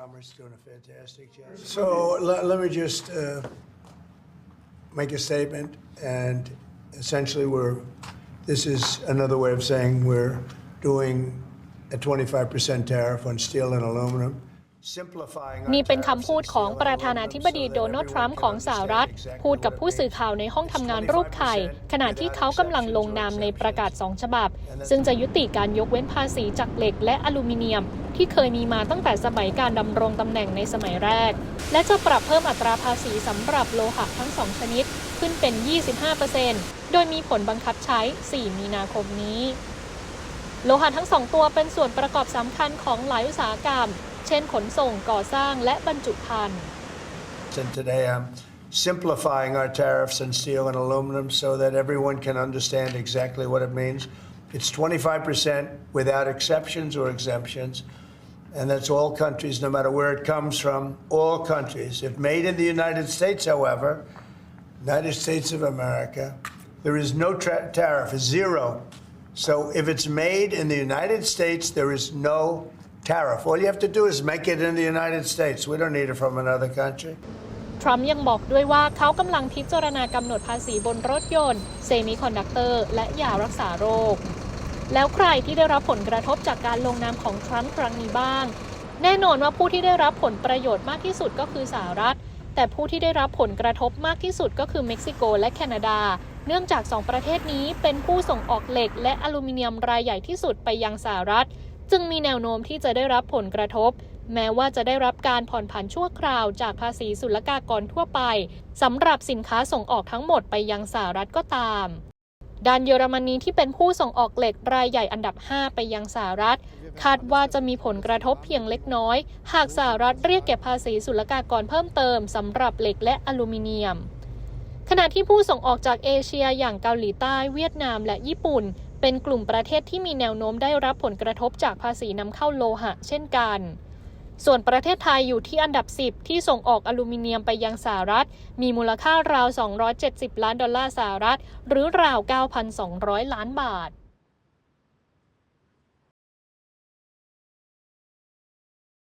Commerce doing a fantastic job. So let, let me just uh, make a statement, and essentially, we're this is another way of saying we're doing a 25% tariff on steel and aluminum. Simplifying our นี่เป็น tariffs คำพูด on ของ steel ป and ระธานาธิบดี aluminum so that โดนัลด์ทรัมป์ everyone ของ can สหรัฐ understand พูดกับ exactly ผู้ what it สื่อ means. ข่าวในห้องทำงาน It's รูปไข่25%ขณะที่เขากำลังลงนามในประกาศ2ฉบับ ซึ่งจะยุติการยกเว้นภาษีจากเหล็กและอลูมิเนียม ที่เคยมีมาตั้งแต่สมัยการดำรงตำแหน่งในสมัยแรก และจะปรับเพิ่มอัตราภาษีสำหรับโลหะทั้ง2ชนิดขึ้นเป็น 25%โดยมีผลบังคับใช้ 4 มีนาคมนี้ โลหะทั้งสองตัวเป็นส่วนประกอบสำคัญของหลายอุตสาหกรรม เช่นขนส่งก่อสร้างและบรรจุภัณฑ์ And today I'm simplifying our tariffs on steel and aluminum so that everyone can understand exactly what it means. It's 25% without exceptions or exemptions. And that's all countries, no matter where it comes from, all countries. If made in the United States, however, United States of America, there is no tra- tariff, zero. So if it's made in the United States, there is no tariff. All you have to do is make it in the United States. We don't need it from another country. ทรัมป์ยังบอกด้วยว่าเขากำลังพิจารณากำหนดภาษีบนรถยนต์ เซมิคอนดักเตอร์ และยารักษาโรค แล้วใครที่ได้รับผลกระทบจากการลงนามของทรัมป์ครั้งนี้บ้าง แน่นอนว่าผู้ที่ได้รับผลประโยชน์มากที่สุดก็คือสหรัฐ แต่ผู้ที่ได้รับผลกระทบมากที่สุดก็คือเม็กซิโกและแคนาดา เนื่องจาก 2 ประเทศนี้เป็นผู้ส่งออกเหล็ก และอลูมิเนียมรายใหญ่ที่สุดไปยังสหรัฐ จึงมีแนวโน้มที่จะได้รับผลกระทบ แม้ว่าจะได้รับการผ่อนผันชั่วคราวจากภาษีศุลกากรทั่วไปสำหรับสินค้าส่งออกทั้งหมดไปยังสหรัฐก็ตาม ด้านเยอรมนีที่เป็นผู้ส่งออกเหล็กรายใหญ่อันดับ 5 ไปยังสหรัฐ คาดว่าจะมีผลกระทบเพียงเล็กน้อย หากสหรัฐเรียกเก็บภาษีศุลกากรเพิ่มเติมสำหรับเหล็กและอลูมิเนียมขณะที่ผู้ส่งออกจากเอเชียอย่างเกาหลีใต้เวียดนามและญี่ปุ่น เป็นกลุ่มประเทศที่มีแนวโน้มได้รับผลกระทบจากภาษีนำเข้าโลหะ เช่นกัน ส่วนประเทศไทยอยู่ที่อันดับ 10 ที่ส่งออกอลูมิเนียมไปยังสหรัฐ มีมูลค่าราว 270 ล้านดอลลาร์สหรัฐ หรือราว 9,200 ล้านบาท